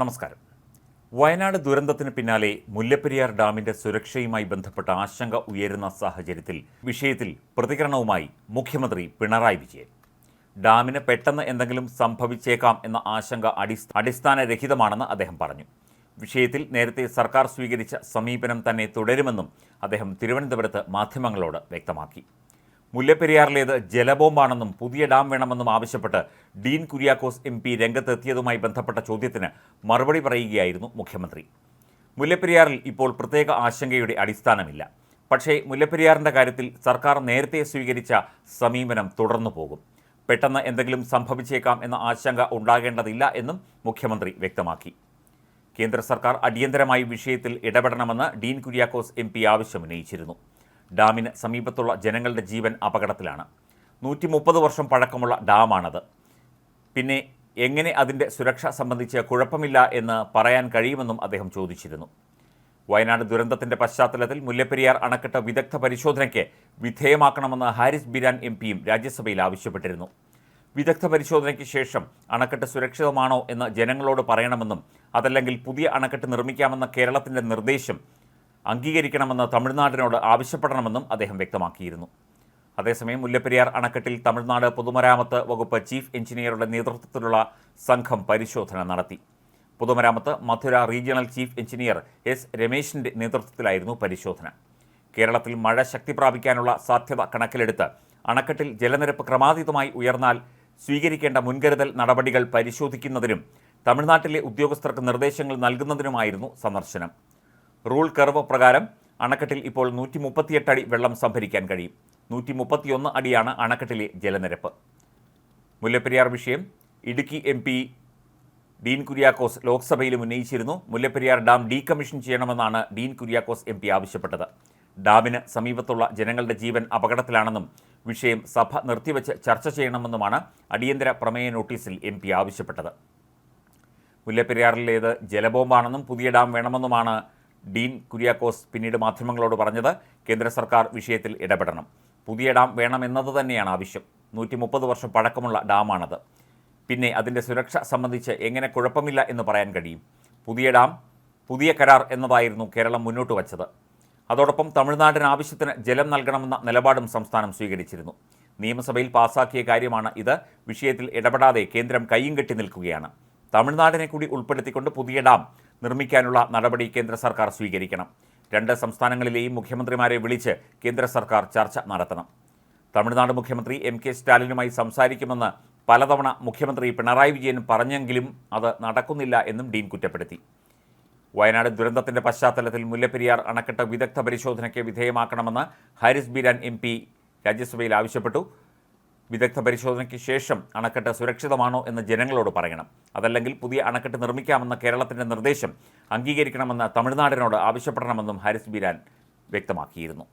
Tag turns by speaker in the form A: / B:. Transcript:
A: നമസ്കാരം. വയനാട് ദുരന്തത്തിന് പിന്നാലെ മുല്ലപ്പെരിയാർ ഡാമിന്റെ സുരക്ഷയുമായി ബന്ധപ്പെട്ട ആശങ്ക ഉയരുന്ന സാഹചര്യത്തിൽ വിഷയത്തിൽ പ്രതികരണവുമായി മുഖ്യമന്ത്രി പിണറായി വിജയൻ. ഡാമിന് പെട്ടെന്ന് എന്തെങ്കിലും സംഭവിച്ചേക്കാം എന്ന ആശങ്ക അടിസ്ഥാനരഹിതമാണെന്ന് അദ്ദേഹം പറഞ്ഞു. വിഷയത്തിൽ നേരത്തെ സർക്കാർ സ്വീകരിച്ച സമീപനം തന്നെ തുടരുമെന്നും അദ്ദേഹം തിരുവനന്തപുരത്ത് മാധ്യമങ്ങളോട് വ്യക്തമാക്കി. മുല്ലപ്പെരിയാറിലേത് ജലബോംബാണെന്നും പുതിയ ഡാം വേണമെന്നും ആവശ്യപ്പെട്ട് ഡീൻ കുര്യാക്കോസ് എം പി രംഗത്തെത്തിയതുമായി ബന്ധപ്പെട്ട ചോദ്യത്തിന് മറുപടി പറയുകയായിരുന്നു മുഖ്യമന്ത്രി. മുല്ലപ്പെരിയാറിൽ ഇപ്പോൾ പ്രത്യേക ആശങ്കയുടെ അടിസ്ഥാനമില്ല. പക്ഷേ മുല്ലപ്പെരിയാറിന്റെ കാര്യത്തിൽ സർക്കാർ നേരത്തെ സ്വീകരിച്ച സമീപനം തുടർന്നു പോകും. പെട്ടെന്ന് എന്തെങ്കിലും സംഭവിച്ചേക്കാം എന്ന ആശങ്ക ഉണ്ടാകേണ്ടതില്ല എന്നും മുഖ്യമന്ത്രി വ്യക്തമാക്കി. കേന്ദ്ര സർക്കാർ അടിയന്തരമായി വിഷയത്തിൽ ഇടപെടണമെന്ന് ഡീൻ കുര്യാക്കോസ് എം പി ആവശ്യമുന്നയിച്ചിരുന്നു. ഡാമിന് സമീപത്തുള്ള ജനങ്ങളുടെ ജീവൻ അപകടത്തിലാണ്. നൂറ്റി മുപ്പത് വർഷം പഴക്കമുള്ള ഡാമാണത്. പിന്നെ എങ്ങനെ അതിന്റെ സുരക്ഷ സംബന്ധിച്ച് കുഴപ്പമില്ല എന്ന് പറയാൻ കഴിയുമെന്നും അദ്ദേഹം ചോദിച്ചിരുന്നു. വയനാട് ദുരന്തത്തിന്റെ പശ്ചാത്തലത്തിൽ മുല്ലപ്പെരിയാർ അണക്കെട്ട് വിദഗ്ധ പരിശോധനയ്ക്ക് വിധേയമാക്കണമെന്ന് ഹാരിസ് ബിരാൻ എം പിയും രാജ്യസഭയിൽ ആവശ്യപ്പെട്ടിരുന്നു. വിദഗ്ധ പരിശോധനയ്ക്ക് ശേഷം അണക്കെട്ട് സുരക്ഷിതമാണോ എന്ന് ജനങ്ങളോട് പറയണമെന്നും അതല്ലെങ്കിൽ പുതിയ അണക്കെട്ട് നിർമ്മിക്കാമെന്ന കേരളത്തിന്റെ നിർദ്ദേശം അംഗീകരിക്കണമെന്ന് തമിഴ്നാടിനോട് ആവശ്യപ്പെടണമെന്നും അദ്ദേഹം വ്യക്തമാക്കിയിരുന്നു. അതേസമയം മുല്ലപ്പെരിയാർ അണക്കെട്ടിൽ തമിഴ്നാട് പൊതുമരാമത്ത് വകുപ്പ് ചീഫ് എഞ്ചിനീയറുടെ നേതൃത്വത്തിലുള്ള സംഘം പരിശോധന നടത്തി. പൊതുമരാമത്ത് Madurai regional chief engineer S രമേശിന്റെ നേതൃത്വത്തിലായിരുന്നു പരിശോധന. കേരളത്തിൽ മഴ ശക്തി പ്രാപിക്കാനുള്ള സാധ്യത കണക്കിലെടുത്ത് അണക്കെട്ടിൽ ജലനിരപ്പ് ക്രമാതീതമായി ഉയർന്നാൽ സ്വീകരിക്കേണ്ട മുൻകരുതൽ നടപടികൾ പരിശോധിക്കുന്നതിനും തമിഴ്നാട്ടിലെ ഉദ്യോഗസ്ഥർക്ക് നിർദ്ദേശങ്ങൾ നൽകുന്നതിനുമായിരുന്നു സന്ദർശനം. റൂൾ കർവ് പ്രകാരം അണക്കെട്ടിൽ ഇപ്പോൾ നൂറ്റി മുപ്പത്തിയെട്ട് അടി വെള്ളം സംഭരിക്കാൻ കഴിയും. നൂറ്റി മുപ്പത്തിയൊന്ന് അടിയാണ് അണക്കെട്ടിലെ ജലനിരപ്പ്. മുല്ലപ്പെരിയാർ വിഷയം. ഇടുക്കി എം പി ഡീൻ കുര്യാക്കോസ് ലോക്സഭയിലും ഉന്നയിച്ചിരുന്നു. മുല്ലപ്പെരിയാർ ഡാം ഡീകമ്മീഷൻ ചെയ്യണമെന്നാണ് ഡീൻ കുര്യാക്കോസ് എം പി ആവശ്യപ്പെട്ടത്. ഡാമിന് സമീപത്തുള്ള ജനങ്ങളുടെ ജീവൻ അപകടത്തിലാണെന്നും വിഷയം സഭ നിർത്തിവെച്ച് ചർച്ച ചെയ്യണമെന്നുമാണ് അടിയന്തര പ്രമേയ നോട്ടീസിൽ എം പി ആവശ്യപ്പെട്ടത്. മുല്ലപ്പെരിയാറിലേത് ജലബോംബാണെന്നും പുതിയ ഡാം വേണമെന്നുമാണ് ഡീൻ കുര്യാക്കോസ് പിന്നീട് മാധ്യമങ്ങളോട് പറഞ്ഞത് കേന്ദ്ര സർക്കാർ വിഷയത്തിൽ ഇടപെടണം. പുതിയ ഡാം വേണമെന്നത് തന്നെയാണ് ആവശ്യം. നൂറ്റി മുപ്പത് വർഷം പഴക്കമുള്ള ഡാമാണത്. പിന്നെ അതിന്റെ സുരക്ഷ സംബന്ധിച്ച് എങ്ങനെ കുഴപ്പമില്ല എന്ന് പറയാൻ കഴിയും. പുതിയ ഡാം പുതിയ കരാർ എന്നതായിരുന്നു കേരളം മുന്നോട്ട് വച്ചത്. അതോടൊപ്പം തമിഴ്നാടിന് ആവശ്യത്തിന് ജലം നൽകണമെന്ന നിലപാടും സംസ്ഥാനം സ്വീകരിച്ചിരുന്നു. നിയമസഭയിൽ പാസാക്കിയ കാര്യമാണ് ഇത്. വിഷയത്തിൽ ഇടപെടാതെ കേന്ദ്രം കയ്യും കെട്ടി നിൽക്കുകയാണ്. തമിഴ്നാടിനെ കൂടി ഉൾപ്പെടുത്തിക്കൊണ്ട് പുതിയ ഡാം നിർമ്മിക്കാനുള്ള നടപടി കേന്ദ്ര സർക്കാർ സ്വീകരിക്കണം. രണ്ട് സംസ്ഥാനങ്ങളിലെയും മുഖ്യമന്ത്രിമാരെ വിളിച്ച് കേന്ദ്ര സർക്കാർ ചർച്ച നടത്തണം. തമിഴ്നാട് മുഖ്യമന്ത്രി എം കെ സ്റ്റാലിനുമായി സംസാരിക്കുമെന്ന് പലതവണ മുഖ്യമന്ത്രി പിണറായി വിജയൻ പറഞ്ഞെങ്കിലും അത് നടക്കുന്നില്ല എന്നും ഡീൻ കുറ്റപ്പെടുത്തി. വയനാട് ദുരന്തത്തിന്റെ പശ്ചാത്തലത്തിൽ മുല്ലപ്പെരിയാർ അണക്കെട്ട് വിദഗ്ധ പരിശോധനയ്ക്ക് വിധേയമാക്കണമെന്ന് ഹാരിസ് ബിരാൻ എം രാജ്യസഭയിൽ ആവശ്യപ്പെട്ടു. വിദഗ്ധ പരിശോധനയ്ക്ക് ശേഷം അണക്കെട്ട് സുരക്ഷിതമാണോ എന്ന് ജനങ്ങളോട് പറയണം. അതല്ലെങ്കിൽ പുതിയ അണക്കെട്ട് നിർമ്മിക്കാമെന്ന കേരളത്തിന്റെ നിർദ്ദേശം അംഗീകരിക്കണമെന്ന് തമിഴ്നാടിനോട് ആവശ്യപ്പെടണമെന്നും ഹാരിസ് ബിരാൻ വ്യക്തമാക്കിയിരുന്നു.